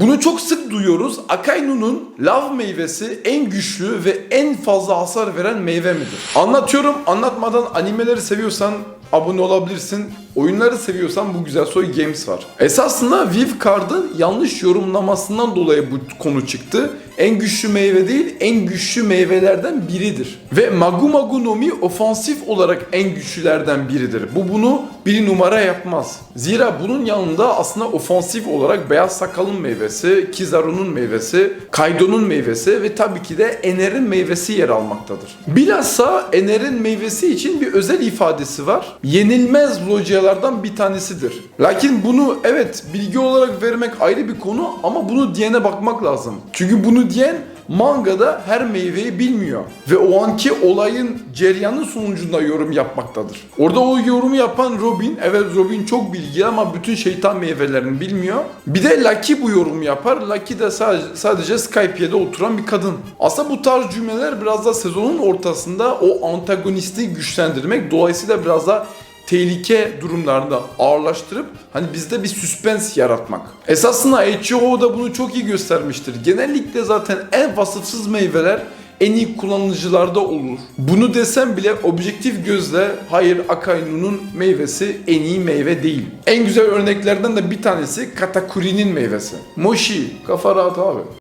Bunu çok sık duyuyoruz. Akainu'nun lav meyvesi en güçlü ve en fazla hasar veren meyve midir? Anlatıyorum. Anlatmadan animeleri seviyorsan abone olabilirsin. Oyunları seviyorsan bu Güzel Soy Games var. Esasında Viv Card'ın yanlış yorumlamasından dolayı bu konu çıktı. En güçlü meyve değil, en güçlü meyvelerden biridir. Ve Magu Magu no Mi ofansif olarak en güçlülerden biridir. Bu bunu bir numara yapmaz. Zira bunun yanında aslında ofansif olarak Beyaz Sakal'ın meyvesi, Kizaru'nun meyvesi, Kaido'nun meyvesi ve tabii ki de Ener'in meyvesi yer almaktadır. Bilhassa Ener'in meyvesi için bir özel ifadesi var. Yenilmez localardan bir tanesidir. Lakin bunu evet bilgi olarak vermek ayrı bir konu ama bunu diyene bakmak lazım. Çünkü bunu diyen mangada her meyveyi bilmiyor. Ve o anki olayın ceryanı sonucunda yorum yapmaktadır. Orada o yorumu yapan Robin, evet Robin çok bilgili ama bütün şeytan meyvelerini bilmiyor. Bir de Lucky bu yorumu yapar. Lucky de sadece, sadece Skype'de oturan bir kadın. Aslında bu tarz cümleler biraz da sezonun ortasında o antagonisti güçlendirmek. Dolayısıyla biraz da tehlike durumlarında ağırlaştırıp hani bizde bir süspens yaratmak. Esasında H.O. da bunu çok iyi göstermiştir. Genellikle zaten en vasıfsız meyveler en iyi kullanıcılarda olur. Bunu desem bile objektif gözle hayır Akainu'nun meyvesi en iyi meyve değil. En güzel örneklerden de bir tanesi Katakuri'nin meyvesi. Moshi, kafa rahat abi.